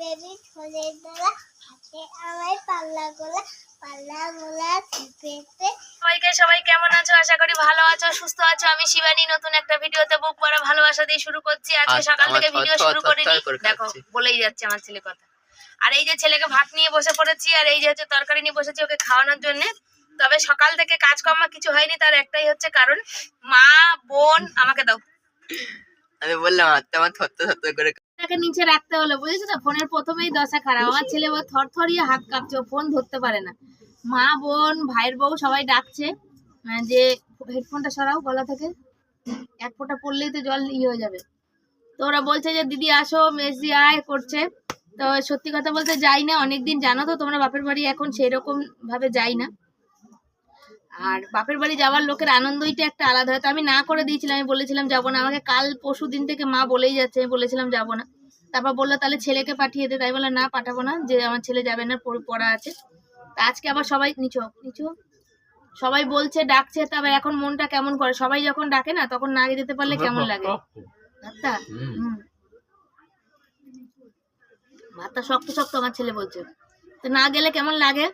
Baby দ্বারা হাতে আমার পাল্লা গোলা পাল্লা গোলা চিপেতে সবাইকে সবাই কেমন আছো? আশা করি ভালো আছো সুস্থ আছো। আমি শিবানী নতুন একটা ভিডিওতে বুক পড়া ভালোবাসা দিয়ে শুরু করছি। আজকে আচ্ছা, সকাল থেকে ভিডিও শুরু থর করিনি। থর করে দেখো বলেই যাচ্ছে আমার ছেলে কথা। আর এই যে ছেলেকে ভাত নিয়ে বসে পড়েছি আর এই যে হচ্ছে তরকারি নিয়ে বসেছি ওকে খাওয়ানোর জন্য। তবে সকাল থেকে কাজকর্ম কিছু হয়নি তার একটাই হচ্ছে কারণ মা বোন আমাকে দাও। আমি বললাম আত্মা আমার থত্তা থত্তা করে তাকে নিচে রাখতে হলো, বুঝেছ তো? ফোনের প্রথমেই দশা খারাপ। আমার ছেলে ও থর থরিয়ে হাত কাঁপছে ফোন ধরতে পারে না। মা, বোন, ভাইয়ের বউ সবাই ডাকছে যে হেডফোনটা সরাও গলা থেকে। এক ফোঁটা পড়লেই তো জল ইয়ে হয়ে যাবে। তো ওরা বলছে যে, দিদি, আসো মেসি আয়, করছে। তো সত্যি কথা বলতে যাই না। অনেকদিন জানো তো, তোমরা বাপের বাড়ি এখন সেই রকম ভাবে যাই না। আর বাপের বাড়ি যাওয়ার লোকের আনন্দইটা একটা আলাদা হয়তো আমি না করে দিয়েছিলাম, আমি বলেছিলাম যাব না। আমাকে কাল পরশু দিন থেকে মা বলেই যাচ্ছে, আমি বলেছিলাম যাব না। তারপর বলল, তাহলে ছেলেকে পাঠিয়ে দে। তাই বলে না, পাঠাবো না, যে আমার ছেলে যাবে না, পড়া আছে। তা আজকে আবার সবাই, নিচো নিচো। সবাই বলছে, ডাকছে তবে এখন মনটা কেমন করে? সবাই যখন ডাকে না, তখন না যেতে পারলে কেমন লাগে? ভাতটা? হুম। ভাতটা শক্ত শক্ত আমার ছেলে বলছে। তো না গেলে কেমন লাগে?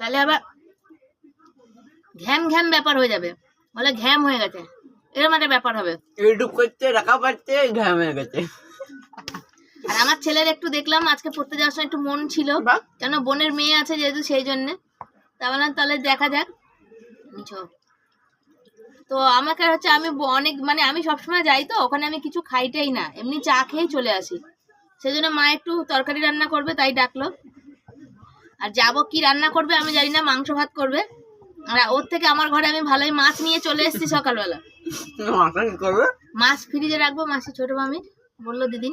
তাহলে আবার ঘ্যাম ঘ্যাম ব্যাপার হয়ে যাবে। বলে ঘ্যাম হয়ে গেছে। এরকম একটা ব্যাপার হবে। ইউটিউব করতে রাখা পাচ্ছে ঘাম হয়ে গেছে। আর আমার ছেলের একটু দেখলাম আজকে পড়তে যাওয়ার সময় একটু মন ছিল। কেন বোনের মেয়ে আছে যেহেতু সেই জন্যে। তা বললাম তাহলে দেখা যাক। তো আমাকে হচ্ছে আমি অনেক মানে আমি সবসময় যাই তো ওখানে আমি কিছু খাইটাই না। এমনি চা খেয়েই চলে আসি। সেই জন্য মা একটু তরকারি রান্না করবে তাই ডাকলো। আর যাব কি রান্না করবে আমি জানি না মাংস ভাত করবে। আর ওর থেকে আমার ঘরে আমি ভালোই মাছ নিয়ে চলে এসেছি সকালবেলা। মাছ ফ্রিজে রাখব মাসি ছোট মামি বলল দিদি।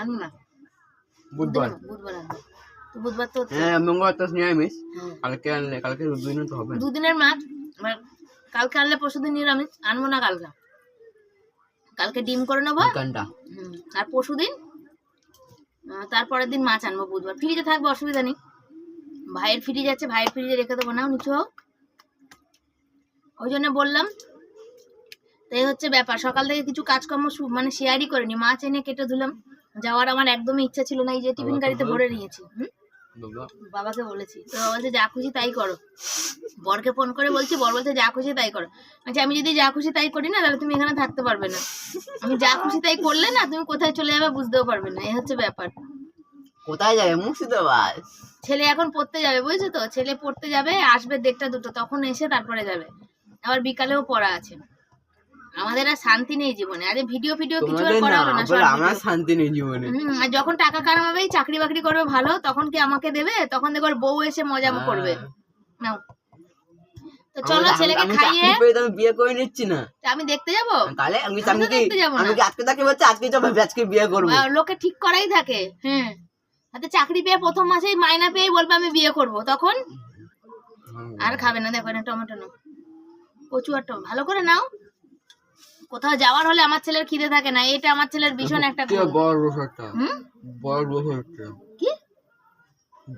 আনব না। বুধবার। বুধবার তো বুধবার তো হ্যাঁ মঙ্গলবার তো নিরামিষ। কালকে আনলে কালকে দুদিন তো হবে দুদিনের মাছ এবার কালকে আনলে পরশু দিন নিরামিষ আনব না কালকে। কালকে ডিম করে নেব। আর পরশু দিন তারপরের দিন মাছ আনব বুধবার। ফ্রিজে থাকবে অসুবিধা নেই। ভাইয়ের ফ্রিজ আছে ভাইয়ের ফ্রিজে রেখে দেবো। নাও নিচু হোক ওই জন্য বললাম তাই হচ্ছে ব্যাপার। সকাল থেকে কিছু কাজকর্ম মানে শেয়ারই করিনি। মাছ এনে কেটে ধুলাম। যাওয়ার আমার একদমই ইচ্ছা ছিল না এই যে টিফিন গাড়িতে ভরে নিয়েছি। হুম? বাবাকে বলেছি তো বাবা বলছে যা খুশি তাই করো। বরকে ফোন করে বলছি বর বলছে যা খুশি তাই করো। আচ্ছা আমি যদি যা খুশি তাই করি না তাহলে তুমি এখানে থাকতে পারবে না। আমি যা খুশি তাই করলে না তুমি কোথায় চলে যাবে বুঝতেও পারবে না এই হচ্ছে ব্যাপার। কোথায় যাবে? মুর্শিদাবাদ। ছেলে এখন পড়তে যাবে বুঝছ তো? ছেলে পড়তে যাবে আসবে দেড়টা দুটো তখন এসে তারপরে যাবে। আবার বিকালেও পড়া আছে। আমাদের আর শান্তি নেই জীবনে। আরে ভিডিও ভিডিও কিছু আর করা হলো না আমার শান্তি নেই জীবনে। আর যখন টাকা কামাবে চাকরি বাকরি করবে ভালো তখন কি আমাকে দেবে? তখন দেখো বউ এসে মজা করবে। নাও। তো চলো হ্যাঁ। ছেলেকে খাইয়ে আমি বিয়ে করে নিচ্ছি না। আমি দেখতে যাব? তাহলে আমি দেখতে যাব আমি আজকে তাকে বলছি আজকে যাব আজকে বিয়ে করব। লোকে ঠিক করাই থাকে। হ্যাঁ হাতে চাকরি পেয়ে প্রথম মাসেই মাইনা পেয়ে বলবে আমি বিয়ে করব। তখন আর খাবে না। দেখো না টমেটো নাও। কচু আর ভালো করে নাও। কোথাও যাওয়ার হলে আমার ছেলের খিদে থাকে না এটা আমার ছেলের ভীষণ একটা। বড় দোষ একটা। হুম? বড় দোষ হচ্ছে কি?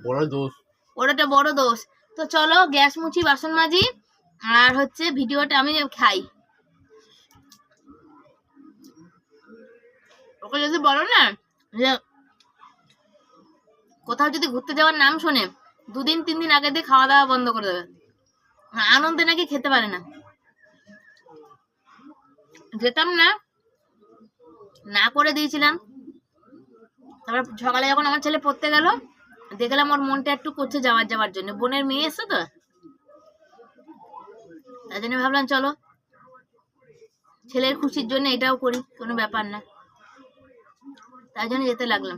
বড় দোষ। একটা বড় দোষ। তো চলো গ্যাস মুছি বাসন মাজি আর হচ্ছে ভিডিওটা আমি খাই। ওকে যদি বলো না যে কোথাও যদি ঘুরতে যাওয়ার নাম শোনে দুদিন তিন দিন আগে দিয়ে খাওয়া দাওয়া বন্ধ করে দেবে। আনন্দে নাকি খেতে পারে না। যেতাম না না করে দিয়েছিলাম। তারপর সকালে যখন আমার ছেলে পড়তে গেল দেখলাম ওর মনটা একটু করছে যাওয়ার যাওয়ার জন্য। বোনের মেয়ে এসছে তো? তাই জন্য ভাবলাম চলো। ছেলের খুশির জন্য এটাও করি কোনো ব্যাপার না। তাই জন্য যেতে লাগলাম।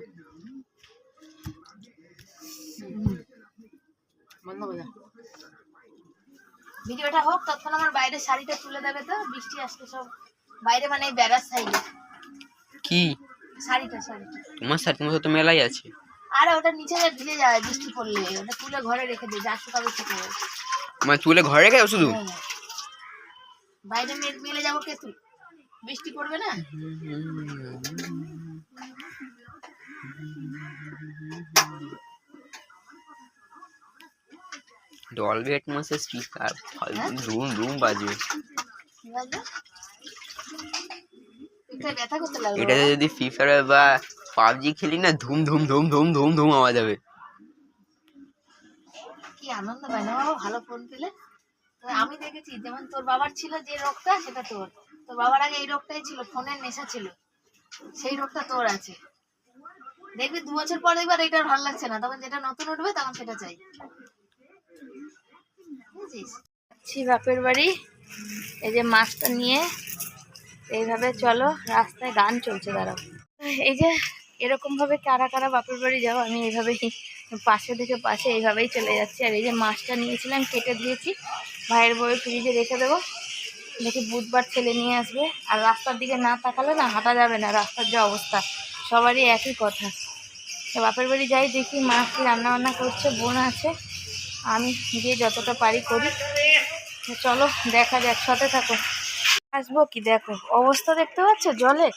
ভিডিওটা হোক তখন আমার বাইরে শাড়িটা তুলে দেবে তো বৃষ্টি আসছে সব। বাইরে মানে বেড়ার সাইডে কি? শাড়িটা শাড়িটা। তোমার সাথে তোমার সাথে মেলাই আছে। আরে ওটা নিচে ভিজে যায় বৃষ্টি পড়লে। ওটা তুলে ঘরে রেখে দে যা শুকাবে শুকাবে মানে তুলে ঘরে রেখে শুধু? হ্যাঁ। বাইরে মে- মেলে যাব কে তুই? বৃষ্টি পড়বে না? ডলবি অ্যাটমসের স্পিকার রুম রুম বাজবে এটাতে যদি ফ্রি ফায়ার বা পাবজি খেলি না ধুম ধুম ধুম ধুম ধুম ধুম আওয়াজ হবে। কি আনন্দ পায় না বাবা ভালো ফোন পেলে। আমি দেখেছি যেমন তোর বাবার ছিল যে রোগটা সেটা তোর। তোর বাবার আগে এই রোগটাই ছিল ফোনের নেশা ছিল। সেই রোগটা তোর আছে। দেখবি দু বছর পর দেখবার এটা ভালো লাগছে না। তখন যেটা নতুন উঠবে তখন সেটা চাই। যাচ্ছি বাপের বাড়ি। এই যে মাছটা নিয়ে এইভাবে চলো, রাস্তায় গান চলছে, দাঁড়াও। এই যে, এরকম ভাবে কারা কারা বাপের বাড়ি যাও, আমি এইভাবেই পাশে থেকে পাশে এইভাবেই চলে যাচ্ছি। আর এই যে মাছটা নিয়েছিলাম, কেটে দিয়েছি। ভাইয়ের বউয়ের ফ্রিজে রেখে দেবো। দেখি বুধবার ছেলে নিয়ে আসবে। আর রাস্তার দিকে না তাকালে না হাঁটা যাবে না, রাস্তার যে অবস্থা, সবারই একই কথা। বাপের বাড়ি যাই, দেখি মা কি রান্না বান্না করছে, বোন আছে। আমি গিয়ে যতটা পারি করি। চলো, দেখা যাক, সাথে থাকো। আসব কি? দেখো, অবস্থা দেখতে পাচ্ছ জলে?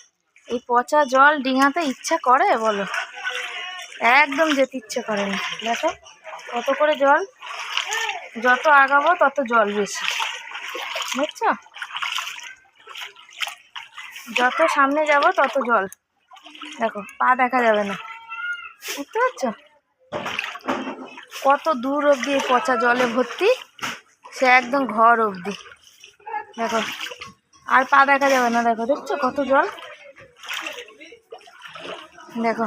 এই পচা জল ডিঙাতে ইচ্ছা করে, বলো। একদম যেতে ইচ্ছে করে না। দেখো, কত করে জল? যত আগাবো তত জল বেশি। দেখছ? যত সামনে যাব তত জল। দেখো, পা দেখা যাবে না। বুঝতে পারছ? কত দূর অবধি পচা জলে ভর্তি? সে একদম ঘর অবধি। দেখো আর পা দেখা যাবে না, দেখো, দেখছ কত জল? দেখো।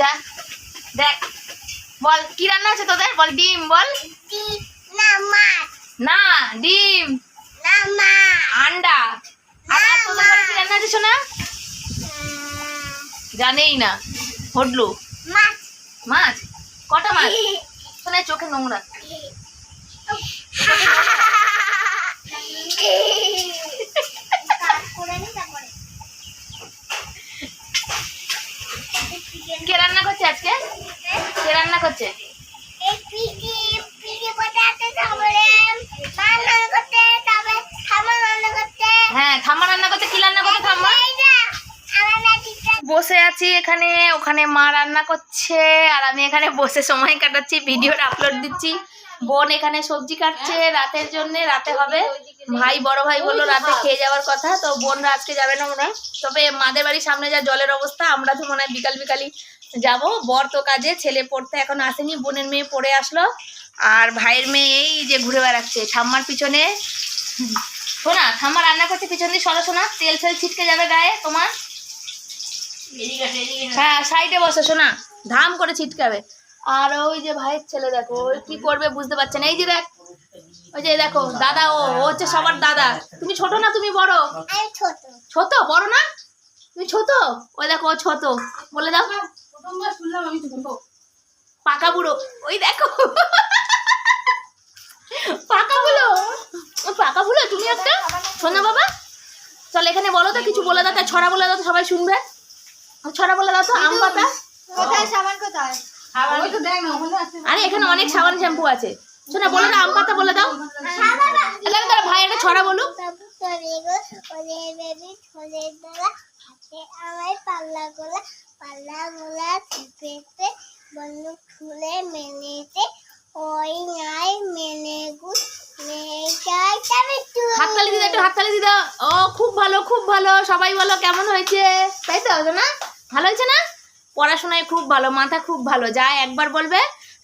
যা, দেখ। বল, কি রান্না আছে তোদের? বল, ডিম, বল। না ডিম। না মাছ আন্ডা। আর আর তোদের বাড়ি কি রান্না আছে শোনা জানেই না। হডলু। মাছ মাছ? কটা মাছ? শোনা চোখে নোংরা। কে রান্না করছে আজকে? কে রান্না করছে? এখানে, ওখানে মা রান্না করছে, আর আমি এখানে বসে সময় কাটাচ্ছি, ভিডিওটা আপলোড দিচ্ছি। বোন এখানে সবজি কাটছে, রাতের জন্য, রাতে হবে। ভাই, বড় ভাই বলল রাতে খেয়ে যাওয়ার কথা, তো বোনরা আজকে যাবে না হয়। তবে মাদের বাড়ির সামনে যা জলের অবস্থা, আমরা তো মনে হয় বিকাল বিকালই যাব। বর তো কাজে, ছেলে পড়তে এখন আসেনি, বোনের মেয়ে পড়ে আসলো। আর ভাইয়ের মেয়ে এই যে ঘুরে বেড়াচ্ছে, ঠাম্মার পিছনে। শোনা ঠাম্মা রান্না করছে, পিছন দিয়ে সরো শোনা তেল ফেল ছিটকে যাবে গায়ে তোমার। হ্যাঁ সাইডে বসে শোনা। ধাম করে ছিটকাবে। আর ওই যে ভাইয়ের ছেলে দেখো ওই কি করবে বুঝতে পারছে না। এই যে দেখ ওই যে দেখো দাদা ও ও হচ্ছে সবার দাদা। তুমি ছোট না তুমি বড়? আমি ছোট। ছোট? বড় না? তুমি ছোট? ওই দেখো ও ছোট। বলে দাও। পাকা বুড়ো। ওই দেখো। পাকা বুড়ো। পাকা বুড়ো তুমি একটা? শোনো বাবা। চল এখানে বলো তো কিছু বলে দাও তা ছড়া বলে দাও সবাই শুনবে। ছড়া বলে দাও তো আম পাতা। কোথায় সাবান কোথায়? আরে এখানে অনেক সাবান শ্যাম্পু আছে। শোনা বলে দাও আম পাতা বলে দাও। তাহলে তারা ভাই একটা ছড়া বলুক। আমায় পাল্লা গোলা পাল্লা গোলা চেপেতে বন্ধু খুলে মেলেতে ওই নাই মেলে হাততালি দিদা একটু হাততালি দিদা। ও খুব ভালো খুব ভালো। সবাই বলো কেমন হয়েছে? তাই তো না ভালো হয়েছে না? পড়াশোনায় খুব ভালো মাথা খুব ভালো। যা একবার বলবে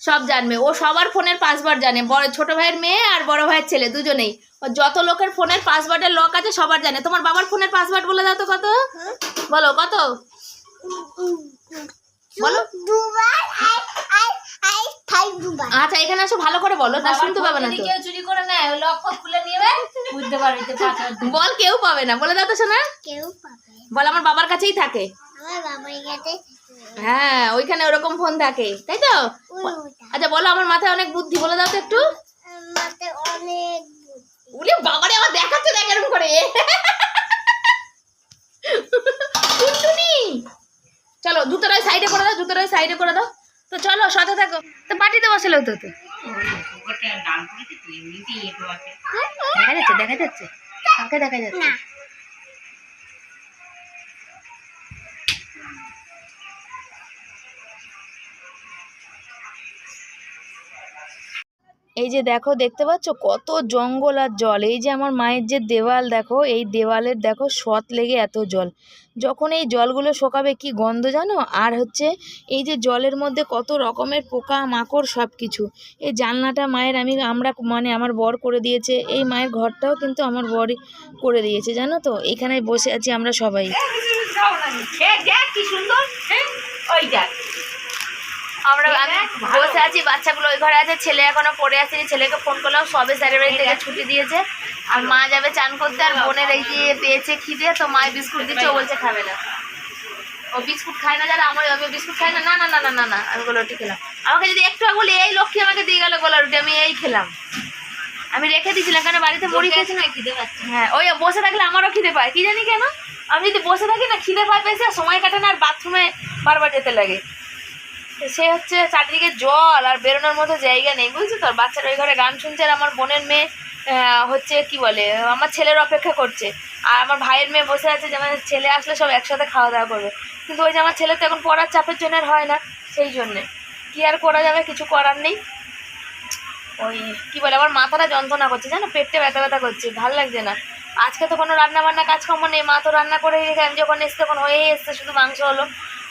সব জানবে। ও সবার ফোনের পাসওয়ার্ড জানে। বড় ছোট ভাইয়ের মেয়ে আর বড় ভাইয়ের ছেলে দুজনেই। ও যত লোকের ফোনের পাসওয়ার্ডের লক আছে সবার জানে। তোমার বাবার ফোনের পাসওয়ার্ড বলে দাও তো কত? বলো কত? বলো। দুবার আই আই আই ফাইভ দুবার আচ্ছা এখানে আসো ভালো করে বলো। না শুনতে পাবে না তো। চুরি করে নেয় ওই খুলে নিবে বুঝতে পারবি বল কেউ পাবে না। বলে দাও তো শোনা কেউ পাবে বল আমার বাবার কাছেই থাকে। হ্যাঁ ওইখানে ওরকম ফোন থাকে তাই তো? আচ্ছা বলো আমার মাথায় অনেক বুদ্ধি বলে দাও তো একটু। উনি বাবারে আমার দেখাচ্ছে দেখ এরকম করে। চলো জুতোটা সাইডে করে দাও জুতোটা সাইডে করে দাও। তো চলো সাথে থাকো। তো পার্টিতে বসে তো তো দেখা যাচ্ছে দেখা যাচ্ছে। কাকে দেখা যাচ্ছে। এই যে দেখো, দেখতে পাচ্ছ? কত জঙ্গল আর জল। এই যে আমার মায়ের যে দেওয়াল, দেখো, এই দেওয়ালের দেখো সৎ লেগে এত জল। যখন এই জলগুলো শোকাবে, কি গন্ধ জানো? আর হচ্ছে এই যে জলের মধ্যে কত রকমের পোকা মাকড় সব কিছু এই জানলাটা মায়ের আমি, আমরা মানে আমার বর করে দিয়েছে। এই মায়ের ঘরটাও কিন্তু আমার বরই করে দিয়েছে, জানো তো? এখানে বসে আছি আমরা সবাই। কি সুন্দর হ্যাঁ? ওই আমরা আমি বসে আছি বাচ্চাগুলো ওই ঘরে আছে ছেলে এখনও পড়ে আছে ছেলেকে ফোন করলাম সবে স্যারের বাড়ি থেকে ছুটি দিয়েছে। আর মা যাবে চান করতে আর বোনের এই যে পেয়েছে খিদে তো মায়ের বিস্কুট দিচ্ছে ও বলছে খাবে না। ও বিস্কুট খায় না যারা আমার আমি বিস্কুট খাই না না না না না না না আমি গোলারুটি খেলাম। আমাকে যদি একটু বলি এই লক্ষ্মী আমাকে দিয়ে গেল গোলারুটি আমি এই খেলাম। আমি রেখে দিয়েছিলাম কেন বাড়িতে মুড়ি খেয়েছি না? খিদে পাচ্ছে। হ্যাঁ ওই বসে থাকলে আমারও খিদে পায় কি জানি কেন? আমি যদি বসে থাকি না খিদে পায় পেয়েছি আর সময় কাটে না আর বাথরুমে বারবার যেতে লাগে। সে হচ্ছে চারদিকে জল আর বেরোনোর মতো জায়গা নেই বুঝছ তো? বাচ্চারা ওই ঘরে গান শুনছে আর আমার বোনের মেয়ে হচ্ছে কি বলে, আমার ছেলের অপেক্ষা করছে। আর আমার ভাইয়ের মেয়ে বসে আছে যে আমার ছেলে আসলে সব একসাথে খাওয়া দাওয়া করবে। কিন্তু ওই যে আমার ছেলে তো এখন পড়ার চাপের জন্য হয় না, সেই জন্যে। কি আর করা যাবে? কিছু করার নেই। ওই কি বলে, আমার মাথাটা যন্ত্রণা করছে, জানো? পেটটা ব্যথা ব্যথা করছে, ভালো লাগছে না। আজকে তো কোনো রান্না বান্না কাজকর্ম নেই মা তো রান্না করে রেখে আমি যখন এসছে তখন হয়েই এসছে শুধু মাংস হলো।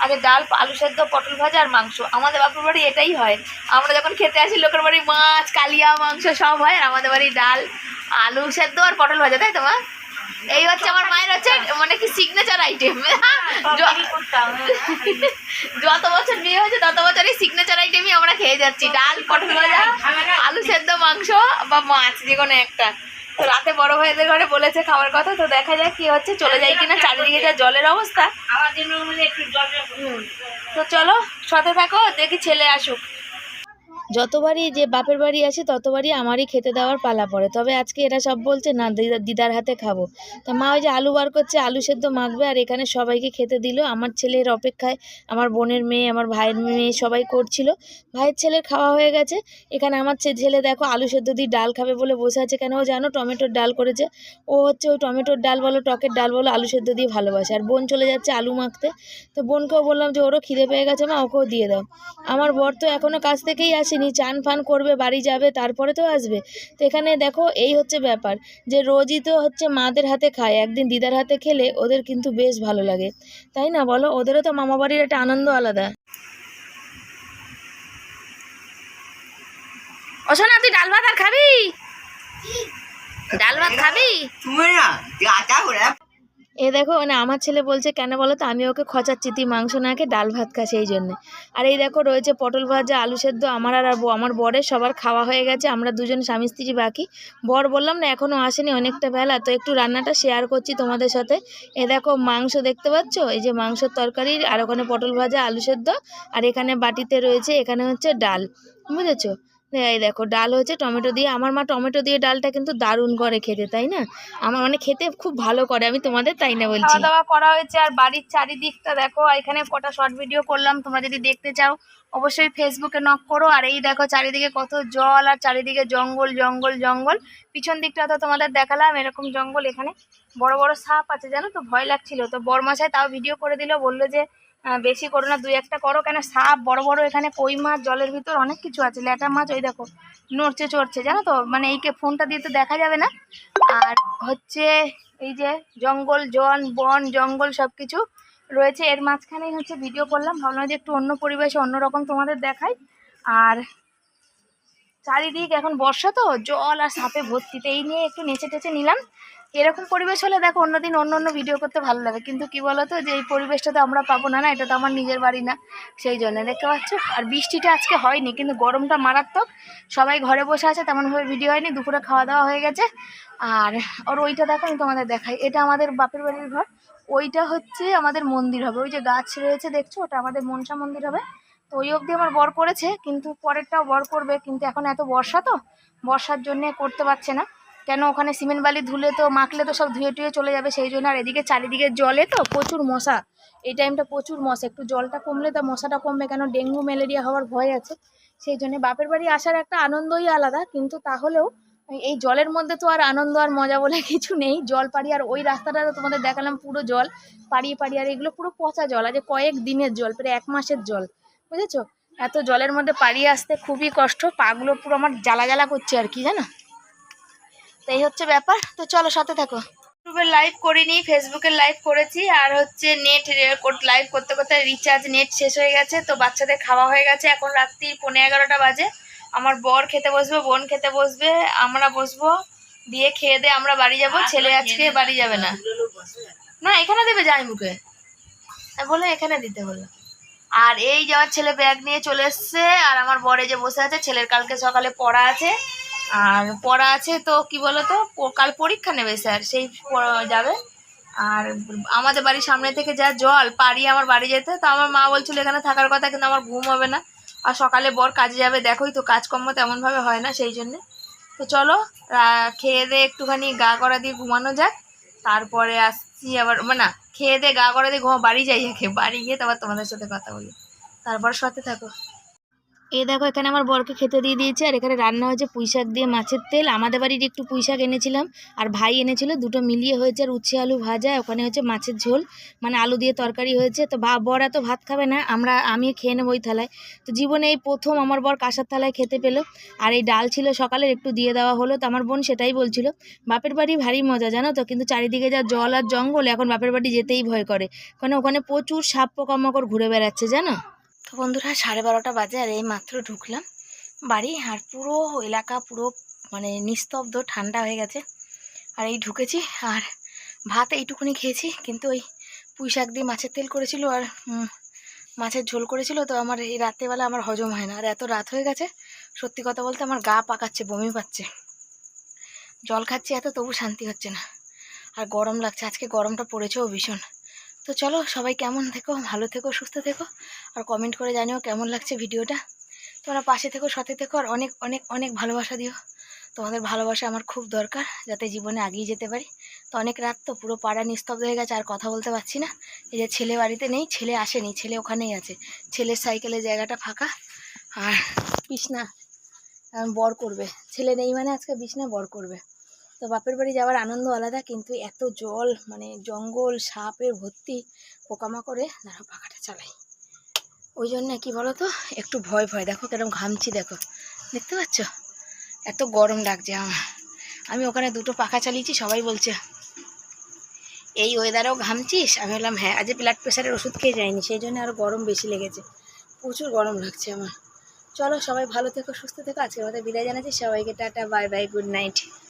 আগে ডাল আলু সেদ্ধ পটল ভাজা আর মাংস। আমাদের বাপুর বাড়ি এটাই হয়। আমরা যখন খেতে আসি লোকের বাড়ি মাছ কালিয়া মাংস সব হয় আর আমাদের বাড়ি ডাল আলু সেদ্ধ আর পটল ভাজা তাই তো মা? এই হচ্ছে আমার মায়ের হচ্ছে মানে কি সিগনেচার আইটেম যত বছর বিয়ে হয়েছে তত বছর এই সিগনেচার আইটেমই আমরা খেয়ে যাচ্ছি। ডাল পটল ভাজা আলু সেদ্ধ মাংস বা মাছ যে কোনো একটা। রাতে বড় ভাইদের ঘরে বলেছে খাওয়ার কথা তো দেখা যাক কি হচ্ছে চলে যায় কিনা চারিদিকে যা জলের অবস্থা। তো চলো সাথে থাকো দেখি ছেলে আসুক। যতবারই যে বাপের বাড়ি আসে, ততবারই আমারই খেতে দেওয়ার পালা পড়ে। তবে আজকে এরা সব বলছে, না দিদা- দিদার হাতে খাব। তা মা ওই যে আলু বার করছে, আলু সেদ্ধ মাখবে, আর এখানে সবাইকে খেতে দিল। আমার ছেলের অপেক্ষায় আমার বোনের মেয়ে, আমার ভাইয়ের মেয়ে সবাই করছিল। ভাইয়ের ছেলের খাওয়া হয়ে গেছে। এখানে আমার ছেলে দেখো আলু সেদ্ধ দিয়ে ডাল খাবে বলে বসে আছে। কেন ও জানো, টমেটোর ডাল করেছে। ও হচ্ছে ওই টমেটোর ডাল বলো, টকের ডাল বলো, আলু সেদ্ধ দিয়ে ভালোবাসে। আর বোন চলে যাচ্ছে আলু মাখতে। তো বোনকেও বললাম যে, ওরও খিদে পেয়ে গেছে মা, ওকেও দিয়ে দাও। আমার বর তো এখনও কাছ থেকেই আসেনি। চান ফান করবে বাড়ি যাবে তারপরে তো আসবে। তো এখানে দেখো এই হচ্ছে ব্যাপার যে রোজই তো হচ্ছে মাদের হাতে খায় একদিন দিদার হাতে খেলে ওদের কিন্তু বেশ ভালো লাগে। তাই না বলো? ওদেরও তো মামা বাড়ির একটা আনন্দ আলাদা। ও শোনা তুই ডাল ভাত আর খাবি? ডাল ভাত খাবি? তুমি না এ দেখো মানে আমার ছেলে বলছে, কেন বলো তো, আমি ওকে খচাচ্ছি, তুই মাংস না খেয়ে ডাল ভাত খা সেই জন্যে। আর এই দেখো, রয়েছে পটল ভাজা, আলু সেদ্ধ, আমার আর আমার বরের সবার খাওয়া হয়ে গেছে, আমরা দুজন স্বামী স্ত্রী বাকি। বর বললাম, না এখনও আসেনি, অনেকটা বেলা, তো একটু রান্নাটা শেয়ার করছি তোমাদের সাথে। এ দেখো, মাংস দেখতে পাচ্ছ? এই যে মাংসের তরকারি, আর ওখানে পটল ভাজা, আলু সেদ্ধ, আর এখানে বাটিতে রয়েছে, এখানে হচ্ছে ডাল, বুঝেছ? এই দেখো, ডাল হচ্ছে টমেটো দিয়ে। আমার মা টমেটো দিয়ে ডালটা কিন্তু দারুণ করে খেতে, তাই না? আমার মানে খেতে খুব ভালো করে, আমি তোমাদের তাই না বলছি। খাওয়া দাওয়া করা হয়েছে আর বাড়ির চারিদিকটা দেখো এখানে কটা শর্ট ভিডিও করলাম, তোমরা যদি দেখতে চাও, অবশ্যই ফেসবুকে নক করো। আর এই দেখো, চারিদিকে কত জল আর চারিদিকে জঙ্গল জঙ্গল জঙ্গল। পিছন দিকটা তো তোমাদের দেখালাম, এরকম জঙ্গল এখানে। বড় বড় সাপ আছে, জানো তো? ভয় লাগছিল। তো বরমাসায় তাও ভিডিও করে দিল, বলল যে বেশি করো না, দুই একটা করো, কেন সাপ, বড় বড় এখানে কই মাছ, জলের ভিতর অনেক কিছু আছে, ল্যাটা মাছ, ওই দেখো, নড়ছে, চড়ছে, জানো তো? মানে এইকে ফোনটা দিয়ে তো দেখা যাবে না। আর হচ্ছে এই যে জঙ্গল, জন, বন, জঙ্গল সব কিছু রয়েছে, এর মাঝখানেই হচ্ছে ভিডিও করলাম, ভাবলাম যে একটু অন্য পরিবেশে অন্যরকম তোমাদের দেখাই। আর চারিদিক এখন বর্ষা তো, জল আর সাপে ভর্তিতে, এই নিয়ে একটু নেচে টেচে নিলাম। এরকম পরিবেশ হলে দেখো অন্যদিন অন্য অন্য ভিডিও করতে ভালো লাগে। কিন্তু কি বলতো যে এই পরিবেশটা তো আমরা পাবো না না, এটা তো আমার নিজের বাড়ি না। সেই জন্য দেখতে পাচ্ছ? আর বৃষ্টিটা আজকে হয়নি, কিন্তু গরমটা মারাত্মক। সবাই ঘরে বসে আছে, তেমনভাবে ভিডিও হয়নি, দুপুরে খাওয়া দাওয়া হয়ে গেছে। আর ওর ওইটা দেখো, আমি তোমাদের দেখাই। এটা আমাদের বাপের বাড়ির ঘর। ওইটা হচ্ছে আমাদের মন্দির হবে। ওই যে গাছ রয়েছে, দেখছ? ওটা আমাদের মনসা মন্দির হবে। তো ওই অবধি আমার বর করেছে, কিন্তু পরেরটাও বর করবে। কিন্তু এখন এত বর্ষা তো, বর্ষার জন্যে করতে পারছে না। কেন ওখানে সিমেন্ট বালি ধুলে তো, মাখলে তো সব ধুয়ে টুয়ে চলে যাবে, সেই জন্য আর এদিকে চারিদিকে জলে তো প্রচুর মশা। এই টাইমটা প্রচুর মশা, একটু জলটা কমলে তো মশাটা কমবে কেন? ডেঙ্গু, ম্যালেরিয়া হওয়ার ভয় আছে। সেই জন্য বাপের বাড়ি আসার একটা আনন্দই আলাদা, কিন্তু তাহলেও এই জলের মধ্যে তো আর আনন্দ আর মজা বলে কিছু নেই। জল পাড়ি আর ওই রাস্তাটা তো তোমাদের দেখালাম, পুরো জল পাড়িয়ে পাড়িয়ে, আর এগুলো পুরো পচা জল আছে কয়েক দিনের জল, প্রায় এক মাসের জল, বুঝেছ? এত জলের মধ্যে পাড়িয়ে আসতে খুবই কষ্ট পাগুলো পুরো আমার জ্বালা জ্বালা করছে আর কি, জানো? তো এই হচ্ছে ব্যাপার। তো চলো সাথে থাকো। ইউটিউবের লাইভ করিনি ফেসবুকে লাইভ করেছি আর হচ্ছে নেট লাইভ করতে করতে রিচার্জ নেট শেষ হয়ে গেছে তো বাচ্চাদের খাওয়া হয়ে গেছে। এখন রাত্রি পনেরো এগারোটা বাজে। আমার বর খেতে বসবে বোন খেতে বসবে আমরা বসবো দিয়ে খেয়ে দিয়ে আমরা বাড়ি যাব। ছেলে আজকে বাড়ি যাবে না। না এখানে দেবে যাই মুখে। বললাম এখানে দিতে বললাম আর এই যে আমার ছেলে ব্যাগ নিয়ে চলে এসছে আর আমার বরে যে বসে আছে ছেলের কালকে সকালে পড়া আছে। আর পড়া আছে তো, কি বলতো কাল পরীক্ষা নেবে স্যার, সেই যাবে। আর আমাদের বাড়ির সামনে থেকে যা জল পাড়িয়ে আমার বাড়ি যেতে, তো আমার মা বলছিল এখানে থাকার কথা, কিন্তু আমার ঘুম হবে না। আর সকালে বর কাজে যাবে, দেখোই তো কাজকর্ম তেমনভাবে হয় না সেই জন্যে। তো চলো খেয়ে দিয়ে একটুখানি, গা করা দিয়ে ঘুমানো যাক। তারপরে আসছি আবার মানে না, খেয়ে দিয়ে গা করা দিয়ে ঘুমা, বাড়ি যাই আগে, বাড়ি গিয়ে তারপর তোমাদের সাথে কথা বলি। তারপর সাথে থাকো। এ দেখো, এখানে আমার বরকে খেতে দিয়ে দিয়েছে, আর এখানে রান্না হয়েছে পুঁই শাক দিয়ে মাছের তেল। আমাদের বাড়ির একটু পুঁই শাক এনেছিলাম, আর ভাই এনেছিল, দুটো মিলিয়ে হয়েছে, আর উচ্ছে আলু ভাজা ওখানে হচ্ছে মাছের ঝোল মানে আলু দিয়ে তরকারি হয়েছে। তো বা বর এত ভাত খাবে না, আমরা, আমি খেয়ে নেব ওই থালায়। তো জীবনে এই প্রথম আমার বর কাঁসার থালায় খেতে পেল, আর এই ডাল ছিল সকালের, একটু দিয়ে দেওয়া হলো। তো আমার বোন সেটাই বলছিল, বাপের বাড়ি ভারী মজা, জানো তো? কিন্তু চারিদিকে যা জল আর জঙ্গল, এখন বাপের বাড়ি যেতেই ভয় করে। কারণ ওখানে প্রচুর সাপ পোকামাকড় ঘুরে বেড়াচ্ছে, জানো? তো বন্ধুরা সাড়ে বারোটা বাজে আর এই মাত্র ঢুকলাম। বাড়ি আর পুরো এলাকা পুরো মানে নিস্তব্ধ, ঠান্ডা হয়ে গেছে। আর এই ঢুকেছি আর ভাত এইটুকুনি খেয়েছি, কিন্তু ওই পুঁই শাক দিয়ে মাছের তেল করেছিল আর মাছের ঝোল করেছিল, তো আমার এই রাত্রেবেলা আমার হজম হয় না। আর এত রাত হয়ে গেছে, সত্যি কথা বলতে আমার গা পাকাচ্ছে, বমি পাচ্ছে। জল খাচ্ছি এত, তবু শান্তি হচ্ছে না। আর গরম লাগছে, আজকে গরমটা পড়েছেও ভীষণ। তো চলো সবাই কেমন থেকো? ভালো থেকো, সুস্থ থেকো? আর কমেন্ট করে জানিও কেমন লাগছে ভিডিওটা। তোমরা পাশে থেকো, সাথে থেকো, আর অনেক অনেক অনেক ভালোবাসা দিও। তোমাদের ভালোবাসা আমার খুব দরকার, যাতে জীবনে এগিয়ে যেতে পারি। তো অনেক রাত তো পুরো পাড়া নিস্তব্ধ হয়ে গেছে, আর কথা বলতে পারছি না। এই যে ছেলে বাড়িতে নেই, ছেলে আসেনি, ছেলে ওখানেই আছে। ছেলের সাইকেলে জায়গাটা ফাঁকা। আর বিছনা বর করবে। ছেলে নেই মানে আজকে বিছনা বর করবে। তো বাপের বাড়ি যাওয়ার আনন্দ আলাদা, কিন্তু এত জল মানে জঙ্গল সাপে ভর্তি পোকামাকড়ে দাঁড়া পাখাটা চালাই। ওই জন্য কি বলো তো একটু ভয় ভয়। দেখো কেরম ঘামছি, দেখো। দেখতে পাচ্ছ? এত গরম লাগছে আমার। আমি ওখানে দুটো পাখা চালিয়েছি, সবাই বলছে, এই ওয়েদারেও ঘামছিস? আমি বললাম হ্যাঁ আজ ব্লাড প্রেশারের ওষুধ খেয়ে যায়নি সেই জন্য আরও গরম বেশি লেগেছে। প্রচুর গরম লাগছে আমার। চলো, সবাই ভালো থেকো, সুস্থ থেকো। আজকের মতো বিদায় জানাচ্ছি। সবাইকে tata bye bye good night